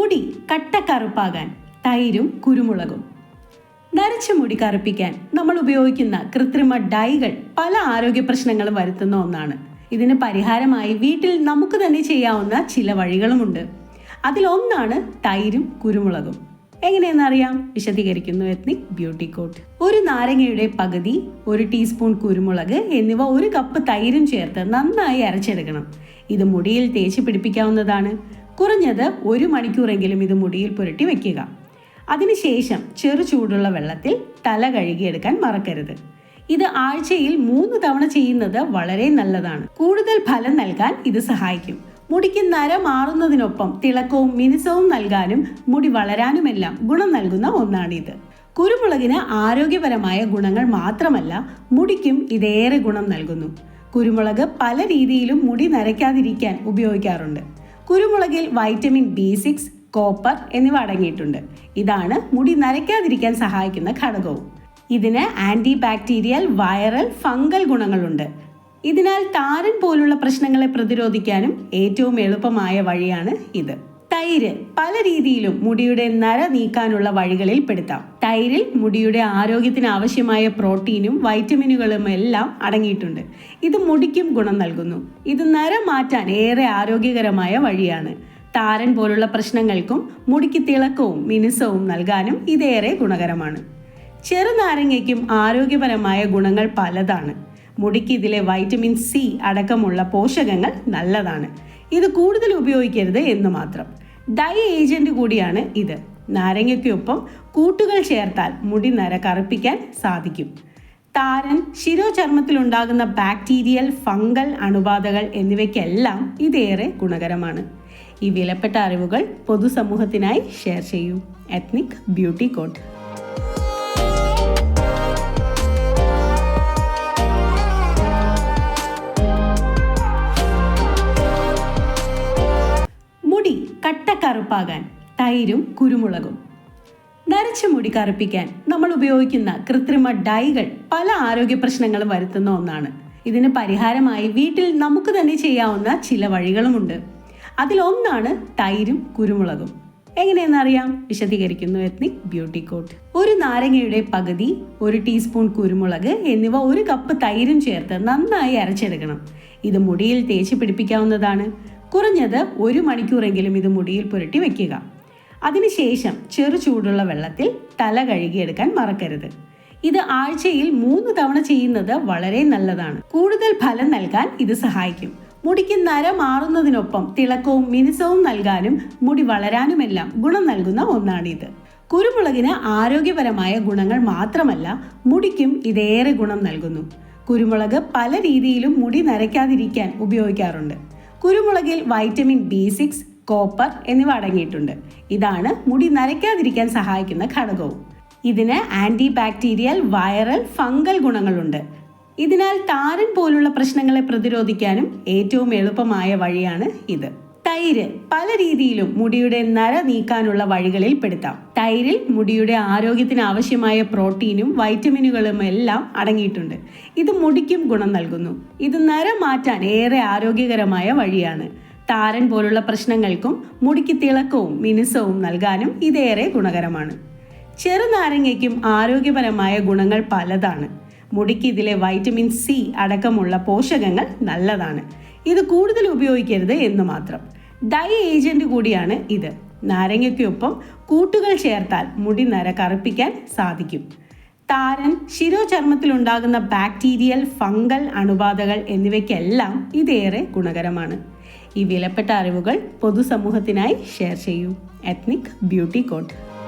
മുടി കട്ടക്കറുപ്പാകാൻ തൈരും കുരുമുളകും. നരച്ച മുടി കറുപ്പിക്കാൻ നമ്മൾ ഉപയോഗിക്കുന്ന കൃത്രിമ ഡൈകൾ പല ആരോഗ്യ പ്രശ്നങ്ങളും വരുത്തുന്ന ഒന്നാണ്. ഇതിന് പരിഹാരമായി വീട്ടിൽ നമുക്ക് തന്നെ ചെയ്യാവുന്ന ചില വഴികളുമുണ്ട്. അതിലൊന്നാണ് തൈരും കുരുമുളകും. എങ്ങനെയെന്നറിയാം വിശദീകരിക്കുന്നു എത്നിക് ബ്യൂട്ടി കോട്ട്. ഒരു നാരങ്ങയുടെ പകുതി ഒരു ടീസ്പൂൺ കുരുമുളക് എന്നിവ ഒരു കപ്പ് തൈരും ചേർത്ത് നന്നായി അരച്ചെടുക്കണം. ഇത് മുടിയിൽ തേച്ച് പിടിപ്പിക്കാവുന്നതാണ്. കുറഞ്ഞത് ഒരു മണിക്കൂറെങ്കിലും ഇത് മുടിയിൽ പുരട്ടി വയ്ക്കുക അതിനുശേഷം ചെറു ചൂടുള്ള വെള്ളത്തിൽ തല കഴുകിയെടുക്കാൻ മറക്കരുത്. ഇത് ആഴ്ചയിൽ മൂന്ന് തവണ ചെയ്യുന്നത് വളരെ നല്ലതാണ്. കൂടുതൽ ഫലം നൽകാൻ ഇത് സഹായിക്കും. മുടിക്ക് നര മാറുന്നതിനൊപ്പം തിളക്കവും മിനുസവും നൽകാനും മുടി വളരാനുമെല്ലാം ഗുണം നൽകുന്ന ഒന്നാണിത്. കുരുമുളകിന് ആരോഗ്യപരമായ ഗുണങ്ങൾ മാത്രമല്ല മുടിക്കും ഇതേറെ ഗുണം നൽകുന്നു. കുരുമുളക് പല രീതിയിലും മുടി നരയ്ക്കാതിരിക്കാൻ ഉപയോഗിക്കാറുണ്ട്. കുരുമുളകിൽ വൈറ്റമിൻ ബി സിക്സ് കോപ്പർ എന്നിവ അടങ്ങിയിട്ടുണ്ട്. ഇതാണ് മുടി നരയ്ക്കാതിരിക്കാൻ സഹായിക്കുന്ന ഘടകവും. ഇതിന് ആന്റി ബാക്ടീരിയൽ വൈറൽ ഫംഗൽ ഗുണങ്ങളുണ്ട്. ഇതിനാൽ താരൻ പോലുള്ള പ്രശ്നങ്ങളെ പ്രതിരോധിക്കാനും ഏറ്റവും എളുപ്പമായ വഴിയാണ് ഇത്. തൈര് പല രീതിയിലും മുടിയുടെ നര നീക്കാനുള്ള വഴികളിൽ പെടുത്താം. തൈരിൽ മുടിയുടെ ആരോഗ്യത്തിന് ആവശ്യമായ പ്രോട്ടീനും വൈറ്റമിനുകളും എല്ലാം അടങ്ങിയിട്ടുണ്ട്. ഇത് മുടിക്കും ഗുണം നൽകുന്നു. ഇത് നര മാറ്റാൻ ഏറെ ആരോഗ്യകരമായ വഴിയാണ്. താരൻ പോലുള്ള പ്രശ്നങ്ങൾക്കും മുടിക്ക് തിളക്കവും മിനുസവും നൽകാനും ഇതേറെ ഗുണകരമാണ്. ചെറുനാരങ്ങയ്ക്കും ആരോഗ്യപരമായ ഗുണങ്ങൾ പലതാണ്. മുടിക്ക് ഇതിലെ വൈറ്റമിൻ സി അടക്കമുള്ള പോഷകങ്ങൾ നല്ലതാണ്. ഇത് കൂടുതൽ ഉപയോഗിക്കരുത് എന്ന് മാത്രം. ഡൈ ഏജന്റ് കൂടിയാണ് ഇത്. നാരങ്ങയ്ക്കൊപ്പം കൂട്ടുകൾ ചേർത്താൽ മുടി നര കറുപ്പിക്കാൻ സാധിക്കും. താരൻ ശിരോചർമ്മത്തിലുണ്ടാകുന്ന ബാക്ടീരിയൽ ഫംഗൽ അണുബാധകൾ എന്നിവയ്ക്കെല്ലാം ഇതേറെ ഗുണകരമാണ്. ഈ വിലപ്പെട്ട അറിവുകൾ പൊതുസമൂഹത്തിനായി ഷെയർ ചെയ്യൂ. എത്നിക് ബ്യൂട്ടി കോഡ് മുടി കട്ടക്കറുപ്പാകാൻ തൈരും കുരുമുളകും. നരച്ച മുടി കറുപ്പിക്കാൻ നമ്മൾ ഉപയോഗിക്കുന്ന കൃത്രിമ ഡൈകൾ പല ആരോഗ്യ പ്രശ്നങ്ങളും വരുത്തുന്ന ഒന്നാണ്. ഇതിന് പരിഹാരമായി വീട്ടിൽ നമുക്ക് തന്നെ ചെയ്യാവുന്ന ചില വഴികളുമുണ്ട്. അതിലൊന്നാണ് തൈരും കുരുമുളകും. എങ്ങനെയെന്നറിയാം വിശദീകരിക്കുന്നു എത്നിക് ബ്യൂട്ടി കോട്ട് ഒരു നാരങ്ങയുടെ പകുതി ഒരു ടീസ്പൂൺ കുരുമുളക് എന്നിവ ഒരു കപ്പ് തൈരും ചേർത്ത് നന്നായി അരച്ചെടുക്കണം. ഇത് മുടിയിൽ തേച്ച് പിടിപ്പിക്കാവുന്നതാണ്. കുറഞ്ഞത് ഒരു മണിക്കൂറെങ്കിലും ഇത് മുടിയിൽ പുരട്ടി വയ്ക്കുക അതിനുശേഷം ചെറു ചൂടുള്ള വെള്ളത്തിൽ തല കഴുകിയെടുക്കാൻ മറക്കരുത്. ഇത് ആഴ്ചയിൽ മൂന്ന് തവണ ചെയ്യുന്നത് വളരെ നല്ലതാണ്. കൂടുതൽ ഫലം നൽകാൻ ഇത് സഹായിക്കും. മുടിക്ക് നര മാറുന്നതിനൊപ്പം തിളക്കവും മിനുസവും നൽകാനും മുടി വളരാനുമെല്ലാം ഗുണം നൽകുന്ന ഒന്നാണിത്. കുരുമുളകിന് ആരോഗ്യപരമായ ഗുണങ്ങൾ മാത്രമല്ല മുടിക്കും ഇതേറെ ഗുണം നൽകുന്നു. കുരുമുളക് പല രീതിയിലും മുടി നരയ്ക്കാതിരിക്കാൻ ഉപയോഗിക്കാറുണ്ട്. കുരുമുളകിൽ വൈറ്റമിൻ ബി സിക്സ് കോപ്പർ എന്നിവ അടങ്ങിയിട്ടുണ്ട്. ഇതാണ് മുടി നരയ്ക്കാതിരിക്കാൻ സഹായിക്കുന്ന ഘടകവും. ഇതിന് ആന്റി ബാക്ടീരിയൽ വൈറൽ ഫംഗൽ ഗുണങ്ങളുണ്ട്. ഇതിനാൽ താരൻ പോലുള്ള പ്രശ്നങ്ങളെ പ്രതിരോധിക്കാനും ഏറ്റവും എളുപ്പമായ വഴിയാണ് ഇത്. തൈര് പല രീതിയിലും മുടിയുടെ നര നീക്കാനുള്ള വഴികളിൽ പെടുത്താം. തൈരിൽ മുടിയുടെ ആരോഗ്യത്തിന് ആവശ്യമായ പ്രോട്ടീനും വൈറ്റമിനുകളും എല്ലാം അടങ്ങിയിട്ടുണ്ട്. ഇത് മുടിക്കും ഗുണം നൽകുന്നു. ഇത് നര മാറ്റാൻ ഏറെ ആരോഗ്യകരമായ വഴിയാണ്. താരൻ പോലുള്ള പ്രശ്നങ്ങൾക്കും മുടിക്ക് തിളക്കവും മിനുസവും നൽകാനും ഇതേറെ ഗുണകരമാണ്. ചെറുനാരങ്ങയ്ക്കും ആരോഗ്യപരമായ ഗുണങ്ങൾ പലതാണ്. മുടിക്ക് ഇതിലെ വൈറ്റമിൻ സി അടക്കമുള്ള പോഷകങ്ങൾ നല്ലതാണ്. ഇത് കൂടുതൽ ഉപയോഗിക്കരുത് എന്ന് മാത്രം. ഡൈ ഏജന്റ് കൂടിയാണ് ഇത്. നാരങ്ങയ്ക്കൊപ്പം കൂട്ടുകൾ ചേർത്താൽ മുടി നര കറുപ്പിക്കാൻ സാധിക്കും. താരൻ ശിരോചർമ്മത്തിലുണ്ടാകുന്ന ബാക്ടീരിയൽ ഫംഗൽ അണുബാധകൾ എന്നിവയ്ക്കെല്ലാം ഇതേറെ ഗുണകരമാണ്. ഈ വിലപ്പെട്ട അറിവുകൾ പൊതുസമൂഹത്തിനായി ഷെയർ ചെയ്യൂ. Ethnic beauty code